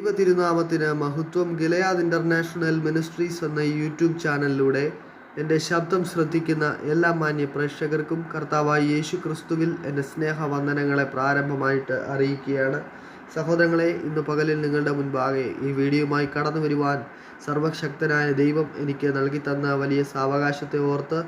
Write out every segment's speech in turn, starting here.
ദൈവ തിരുനാമത്തിന് മഹത്വം ഗിലയാദ് ഇന്റർനാഷണൽ മിനിസ്ട്രീസ് എന്ന യൂട്യൂബ് ചാനലിലൂടെ എന്റെ ശബ്ദം ശ്രദ്ധിക്കുന്ന എല്ലാ മാന്യ പ്രേക്ഷകർക്കും കർത്താവായ യേശു ക്രിസ്തുവിൽ എന്റെ സ്നേഹവന്ദനങ്ങളെ പ്രാരംഭമായിട്ട് അറിയിക്കുകയാണ്. സഹോദരങ്ങളെ ഇന്ന് പകലിൽ നിങ്ങളുടെ മുൻപാകെ ഈ വീഡിയോയുമായി കടന്നു വരുവാൻ സർവശക്തനായ ദൈവം എനിക്ക് നൽകി തന്ന വലിയ സാവകാശത്തെ ഓർത്ത്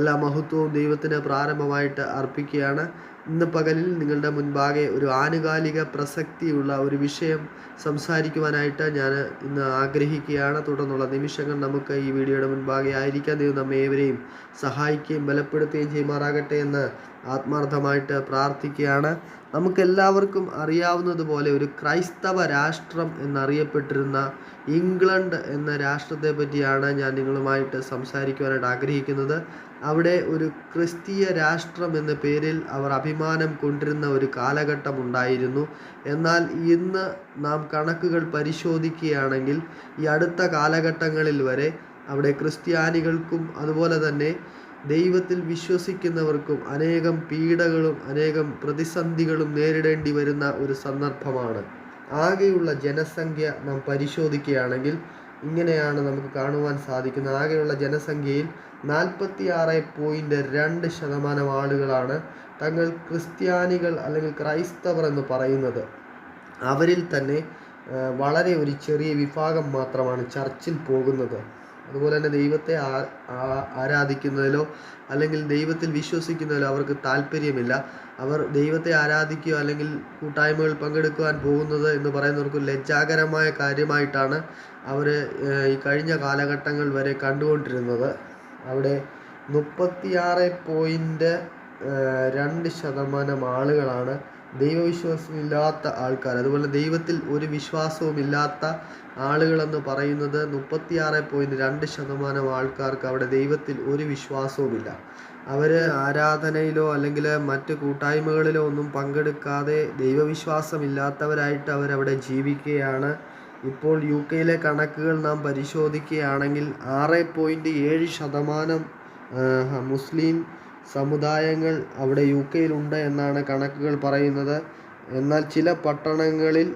എല്ലാ മഹത്വവും ദൈവത്തിന് പ്രാരംഭമായിട്ട് അർപ്പിക്കുകയാണ്. ഇന്ന് പകലിൽ നിങ്ങളുടെ മുൻപാകെ ഒരു ആനുകാലിക പ്രസക്തിയുള്ള ഒരു വിഷയം സംസാരിക്കുവാനായിട്ട് ഞാൻ ഇന്ന് ആഗ്രഹിക്കുകയാണ്. തുടർന്നുള്ള നിമിഷങ്ങൾ നമുക്ക് ഈ വീഡിയോയുടെ മുൻപാകെ ആയിരിക്കാൻ ദൈവം നമ്മെ ഏവരെയും സഹായിക്കുകയും ബലപ്പെടുത്തുകയും ചെയ്യുമാറാകട്ടെ എന്ന് ആത്മാർത്ഥമായിട്ട് പ്രാർത്ഥിക്കുകയാണ്. നമുക്കെല്ലാവർക്കും അറിയാവുന്നതുപോലെ ഒരു ക്രൈസ്തവ രാഷ്ട്രം എന്നറിയപ്പെട്ടിരുന്ന ഇംഗ്ലണ്ട് എന്ന രാഷ്ട്രത്തെ പറ്റിയാണ് ഞാൻ നിങ്ങളുമായിട്ട് സംസാരിക്കുവാനായിട്ട് ആഗ്രഹിക്കുന്നത്. അവിടെ ഒരു ക്രിസ്തീയ രാഷ്ട്രം എന്ന പേരിൽ അവർ അഭിമാനം കൊണ്ടിരുന്ന ഒരു കാലഘട്ടം ഉണ്ടായിരുന്നു. എന്നാൽ ഇന്ന് നാം കണക്കുകൾ പരിശോധിക്കുകയാണെങ്കിൽ ഈ അടുത്ത കാലഘട്ടങ്ങളിൽ വരെ അവിടെ ക്രിസ്ത്യാനികൾക്കും അതുപോലെ തന്നെ ദൈവത്തിൽ വിശ്വസിക്കുന്നവർക്കും അനേകം പീഡകളും അനേകം പ്രതിസന്ധികളും നേരിടേണ്ടി വരുന്ന ഒരു സന്ദർഭമാണ്. ആകെയുള്ള ജനസംഖ്യ നാം പരിശോധിക്കുകയാണെങ്കിൽ ഇങ്ങനെയാണ് നമുക്ക് കാണുവാൻ സാധിക്കുന്നത്. ആകെയുള്ള ജനസംഖ്യയിൽ നാൽപ്പത്തി ആറ് പോയിന്റ് രണ്ട് ശതമാനം ആളുകളാണ് തങ്ങൾ ക്രിസ്ത്യാനികൾ അല്ലെങ്കിൽ ക്രൈസ്തവർ എന്ന് പറയുന്നത്. അവരിൽ തന്നെ വളരെ ഒരു ചെറിയ വിഭാഗം മാത്രമാണ് ചർച്ചിൽ പോകുന്നത്. അതുപോലെ തന്നെ ദൈവത്തെ ആരാധിക്കുന്നതിലോ അല്ലെങ്കിൽ ദൈവത്തിൽ വിശ്വസിക്കുന്നതിലോ അവർക്ക് താല്പര്യമില്ല. അവർ ദൈവത്തെ ആരാധിക്കുകയോ അല്ലെങ്കിൽ കൂട്ടായ്മകൾ പങ്കെടുക്കുവാൻ പോകുന്നത് എന്ന് പറയുന്നവർക്ക് ലജ്ജാകരമായ കാര്യമായിട്ടാണ് അവർ ഈ കഴിഞ്ഞ കാലഘട്ടങ്ങൾ വരെ കണ്ടുകൊണ്ടിരുന്നത്. അവിടെ മുപ്പത്തിയാറ് പോയിന്റ് രണ്ട് ശതമാനം ആളുകളാണ് ദൈവവിശ്വാസമില്ലാത്ത ആൾക്കാർ അതുപോലെ ദൈവത്തിൽ ഒരു വിശ്വാസവുമില്ലാത്ത ആളുകളെന്ന് പറയുന്നത് മുപ്പത്തിയാറ് പോയിന്റ് രണ്ട് ശതമാനം ആൾക്കാർക്ക് അവിടെ ദൈവത്തിൽ ഒരു വിശ്വാസവുമില്ല. അവർ ആരാധനയിലോ അല്ലെങ്കിൽ മറ്റ് കൂട്ടായ്മകളിലോ ഒന്നും പങ്കെടുക്കാതെ ദൈവവിശ്വാസമില്ലാത്തവരായിട്ട് അവരവിടെ ജീവിക്കുകയാണ്. ഇപ്പോൾ യു കെയിലെ കണക്കുകൾ നാം പരിശോധിക്കുകയാണെങ്കിൽ ആറ് പോയിന്റ് ഏഴ് ശതമാനം മുസ്ലിം സമുദായങ്ങൾ അവിടെ യു കെയിലുണ്ട് എന്നാണ് കണക്കുകൾ പറയുന്നത്. എന്നാൽ ചില പട്ടണങ്ങളിൽ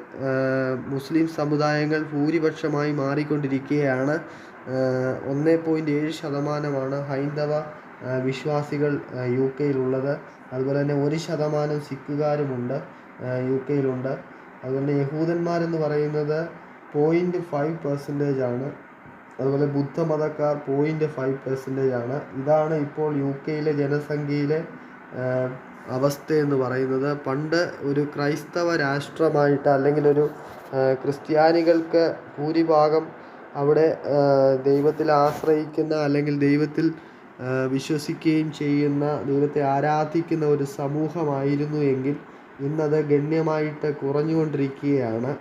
മുസ്ലിം സമുദായങ്ങൾ ഭൂരിപക്ഷമായി മാറിക്കൊണ്ടിരിക്കുകയാണ്. ഒന്ന് പോയിന്റ് ഏഴ് ശതമാനമാണ് ഹൈന്ദവ വിശ്വാസികൾ യു കെയിലുള്ളത് അതുപോലെ തന്നെ ഒരു ശതമാനം സിഖുകാരുമുണ്ട് യു കെയിലുണ്ട് അതുപോലെ യഹൂദന്മാരെന്ന് പറയുന്നത് പോയിന്റ് ഫൈവ് പെർസെന്റേജ് ആണ്. അതുപോലെ ബുദ്ധമതക്കാർ പോയിന്റ് ഫൈവ് പെർസെന്റേജ് ആണ്. ഇതാണ് ഇപ്പോൾ യു കെയിലെ ജനസംഖ്യയിലെ അവസ്ഥ എന്ന് പറയുന്നത്. പണ്ട് ഒരു ക്രൈസ്തവ രാഷ്ട്രമായിട്ട് അല്ലെങ്കിൽ ഒരു ക്രിസ്ത്യാനികൾക്ക് ഭൂരിഭാഗം അവിടെ ദൈവത്തിൽ ആശ്രയിക്കുന്ന അല്ലെങ്കിൽ ദൈവത്തിൽ വിശ്വസിക്കുകയും ചെയ്യുന്ന ദൈവത്തെ ആരാധിക്കുന്ന ഒരു സമൂഹമായിരുന്നു എങ്കിൽ ഇന്നത് ഗണ്യമായിട്ട് കുറഞ്ഞുകൊണ്ടിരിക്കുകയാണ്.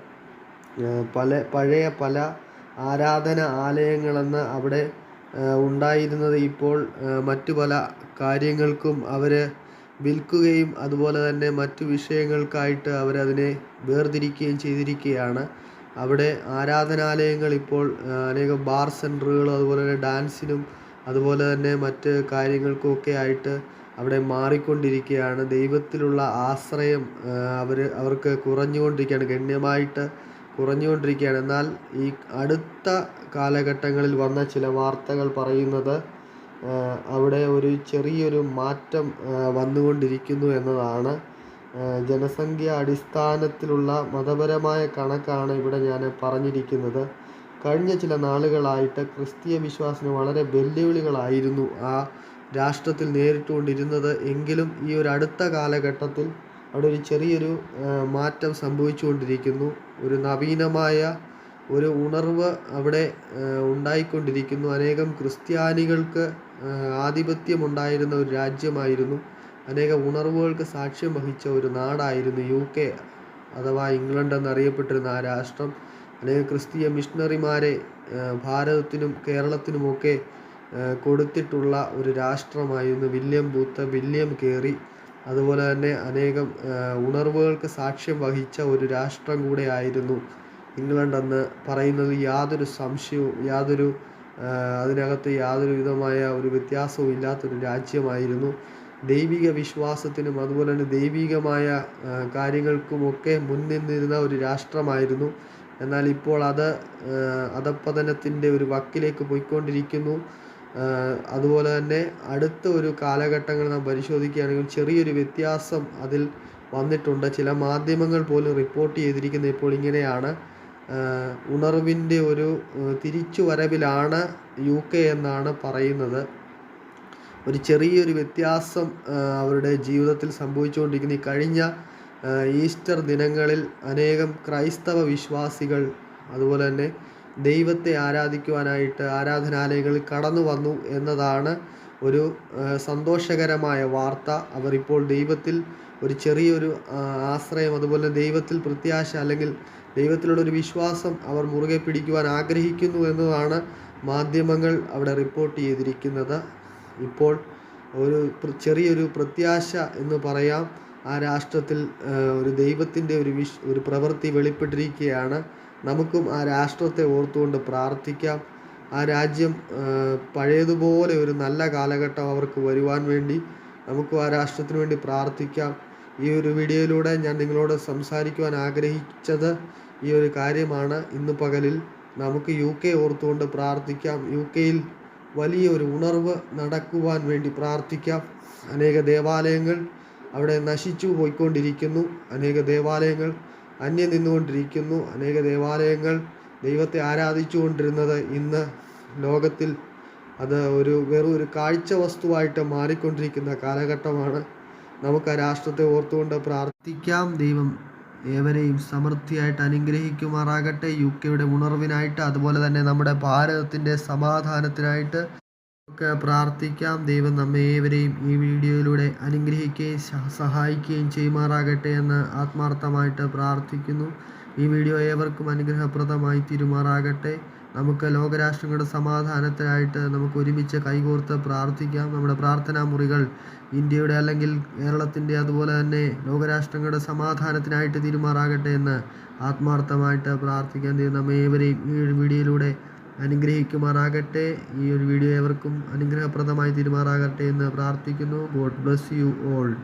പല പഴയ പല ആരാധന ആലയങ്ങളെന്ന് അവിടെ ഉണ്ടായിരുന്നത് ഇപ്പോൾ മറ്റു പല കാര്യങ്ങൾക്കും അവർ വിൽക്കുകയും അതുപോലെ തന്നെ മറ്റു വിഷയങ്ങൾക്കായിട്ട് അവരതിനെ വേർതിരിക്കുകയും ചെയ്തിരിക്കുകയാണ്. അവിടെ ആരാധനാലയങ്ങൾ ഇപ്പോൾ അനേകം ബാർ സെന്ററുകളും അതുപോലെ തന്നെ ഡാൻസിനും അതുപോലെ തന്നെ മറ്റ് കാര്യങ്ങൾക്കുമൊക്കെ ആയിട്ട് അവിടെ മാറിക്കൊണ്ടിരിക്കുകയാണ്. ദൈവത്തിലുള്ള ആശ്രയം അവർ അവർക്ക് കുറഞ്ഞുകൊണ്ടിരിക്കുകയാണ്. ഗണ്യമായിട്ട് കുറഞ്ഞുകൊണ്ടിരിക്കുകയാണ്. എന്നാൽ ഈ അടുത്ത കാലഘട്ടങ്ങളിൽ വന്ന ചില വാർത്തകൾ പറയുന്നത് അവിടെ ഒരു ചെറിയൊരു മാറ്റം വന്നുകൊണ്ടിരിക്കുന്നു എന്നതാണ്. ജനസംഖ്യ അടിസ്ഥാനത്തിലുള്ള മതപരമായ കണക്കാണ് ഇവിടെ ഞാൻ പറഞ്ഞിരിക്കുന്നത്. കഴിഞ്ഞ ചില നാളുകളായിട്ട് ക്രിസ്തീയ വിശ്വാസത്തിന് വളരെ വെല്ലുവിളികളായിരുന്നു ആ രാഷ്ട്രത്തിൽ നേരിട്ടുകൊണ്ടിരുന്നത്. എങ്കിലും ഈ ഒരു അടുത്ത കാലഘട്ടത്തിൽ അവിടെ ഒരു ചെറിയൊരു മാറ്റം സംഭവിച്ചുകൊണ്ടിരിക്കുന്നു. ഒരു നവീനമായ ഒരു ഉണർവ് അവിടെ ഉണ്ടായിക്കൊണ്ടിരിക്കുന്നു. അനേകം ക്രിസ്ത്യാനികൾക്ക് ആധിപത്യമുണ്ടായിരുന്ന ഒരു രാജ്യമായിരുന്നു. അനേകം ഉണർവുകൾക്ക് സാക്ഷ്യം വഹിച്ച ഒരു നാടായിരുന്നു യു കെ അഥവാ ഇംഗ്ലണ്ട് എന്നറിയപ്പെട്ടിരുന്ന ആ രാഷ്ട്രം. അനേകം ക്രിസ്തീയ മിഷണറിമാരെ ഭാരതത്തിനും കേരളത്തിനുമൊക്കെ കൊടുത്തിട്ടുള്ള ഒരു രാഷ്ട്രമായിരുന്നു വില്യം ബൂത്ത്. വില്യം കേറി അതുപോലെ തന്നെ അനേകം ഉണർവുകൾക്ക് സാക്ഷ്യം വഹിച്ച ഒരു രാഷ്ട്രം കൂടെ ആയിരുന്നു ഇംഗ്ലണ്ട് എന്ന് പറയുന്നത്. യാതൊരു സംശയവും യാതൊരു അതിനകത്ത് യാതൊരു വിധമായ ഒരു വ്യത്യാസവും ഇല്ലാത്തൊരു രാജ്യമായിരുന്നു. ദൈവിക വിശ്വാസത്തിനും അതുപോലെ തന്നെ ദൈവികമായ കാര്യങ്ങൾക്കുമൊക്കെ മുൻനിന്നിരുന്ന ഒരു രാഷ്ട്രമായിരുന്നു. എന്നാൽ ഇപ്പോൾ അത് അധപ്പതനത്തിന്റെ ഒരു വക്കിലേക്ക് പോയിക്കൊണ്ടിരിക്കുന്നു. അതുപോലെ തന്നെ അടുത്ത ഒരു കാലഘട്ടങ്ങൾ നാം പരിശോധിക്കുകയാണെങ്കിൽ ചെറിയൊരു വ്യത്യാസം അതിൽ വന്നിട്ടുണ്ട്. ചില മാധ്യമങ്ങൾ പോലും റിപ്പോർട്ട് ചെയ്തിരിക്കുന്നത് ഇപ്പോൾ ഇങ്ങനെയാണ്. ഉണർവിന്റെ ഒരു തിരിച്ചുവരവിലാണ് യു കെ എന്നാണ് പറയുന്നത്. ഒരു ചെറിയൊരു വ്യത്യാസം അവരുടെ ജീവിതത്തിൽ സംഭവിച്ചുകൊണ്ടിരിക്കുന്ന ഈ കഴിഞ്ഞ ഈസ്റ്റർ ദിനങ്ങളിൽ അനേകം ക്രൈസ്തവ വിശ്വാസികൾ അതുപോലെ തന്നെ ദൈവത്തെ ആരാധിക്കുവാനായിട്ട് ആരാധനാലയങ്ങളിൽ കടന്നു വന്നു എന്നതാണ് ഒരു സന്തോഷകരമായ വാർത്ത. അവർ ഇപ്പോൾ ദൈവത്തിൽ ഒരു ചെറിയൊരു ആശ്രയം അതുപോലെ ദൈവത്തിൽ പ്രത്യാശ അല്ലെങ്കിൽ ദൈവത്തിലുള്ള ഒരു വിശ്വാസം അവർ മുറുകെ പിടിക്കുവാൻ ആഗ്രഹിക്കുന്നു എന്നതാണ് മാധ്യമങ്ങൾ അവിടെ റിപ്പോർട്ട് ചെയ്തിരിക്കുന്നത്. ഇപ്പോൾ ഒരു ചെറിയൊരു പ്രത്യാശ എന്ന് പറയാം. ആ രാഷ്ട്രത്തിൽ ഒരു ദൈവത്തിന്റെ ഒരു വിശ് ഒരു പ്രവൃത്തി വെളിപ്പെട്ടിരിക്കുകയാണ്. നമുക്കും ആ രാഷ്ട്രത്തെ ഓർത്തുകൊണ്ട് പ്രാർത്ഥിക്കാം. ആ രാജ്യം പഴയതുപോലെ ഒരു നല്ല കാലഘട്ടം അവർക്ക് വരുവാൻ വേണ്ടി നമുക്കും ആ രാഷ്ട്രത്തിന് വേണ്ടി പ്രാർത്ഥിക്കാം. ഈ ഒരു വീഡിയോയിലൂടെ ഞാൻ നിങ്ങളോട് സംസാരിക്കുവാൻ ആഗ്രഹിച്ചത് ഈ ഒരു കാര്യമാണ്. ഇന്ന് പകലിൽ നമുക്ക് യു കെ ഓർത്തുകൊണ്ട് പ്രാർത്ഥിക്കാം. യു കെയിൽ വലിയ ഒരു ഉണർവ് നടക്കുവാൻ വേണ്ടി പ്രാർത്ഥിക്കാം. അനേക ദേവാലയങ്ങൾ അവിടെ നശിച്ചു പോയിക്കൊണ്ടിരിക്കുന്നു. അനേക ദേവാലയങ്ങൾ അന്യം നിന്നുകൊണ്ടിരിക്കുന്നു. അനേക ദേവാലയങ്ങൾ ദൈവത്തെ ആരാധിച്ചുകൊണ്ടിരുന്നത് ഇന്ന് ലോകത്തിൽ അത് ഒരു വെറും ഒരു കാഴ്ച വസ്തുവായിട്ട് മാറിക്കൊണ്ടിരിക്കുന്ന കാലഘട്ടമാണ്. നമുക്ക് ആ രാഷ്ട്രത്തെ ഓർത്തുകൊണ്ട് പ്രാർത്ഥിക്കാം. ദൈവം ഏവരെയും സമൃദ്ധിയായിട്ട് അനുഗ്രഹിക്കുമാറാകട്ടെ. യു കെയുടെ ഉണർവിനായിട്ട് അതുപോലെ തന്നെ നമ്മുടെ ഭാരതത്തിന്റെ സമാധാനത്തിനായിട്ട് ഒക്കെ പ്രാർത്ഥിക്കാം. ദൈവം നമ്മെ ഏവരെയും ഈ വീഡിയോയിലൂടെ അനുഗ്രഹിക്കുകയും സഹായിക്കുകയും ചെയ്യുമാറാകട്ടെ എന്ന് ആത്മാർത്ഥമായിട്ട് പ്രാർത്ഥിക്കുന്നു. ഈ വീഡിയോ ഏവർക്കും അനുഗ്രഹപ്രദമായി തീരുമാറാകട്ടെ. നമുക്ക് ലോകരാഷ്ട്രങ്ങളുടെ സമാധാനത്തിനായിട്ട് നമുക്ക് ഒരുമിച്ച് കൈകോർത്ത് പ്രാർത്ഥിക്കാം. നമ്മുടെ പ്രാർത്ഥനാ മുറികൾ ഇന്ത്യയുടെ അല്ലെങ്കിൽ കേരളത്തിന്റെ അതുപോലെ തന്നെ ലോകരാഷ്ട്രങ്ങളുടെ സമാധാനത്തിനായിട്ട് തീരുമാറാകട്ടെ എന്ന് ആത്മാർത്ഥമായിട്ട് പ്രാർത്ഥിക്കാൻ ദൈവം നമ്മെ ഏവരെയും ഈ വീഡിയോയിലൂടെ അനുഗ്രഹിക്കുമാറാകട്ടെ. ഈ ഒരു വീഡിയോ ഏവർക്കും അനുഗ്രഹപ്രദമായി തീരുമാറാകട്ടെ എന്ന് പ്രാർത്ഥിക്കുന്നു. God bless you all.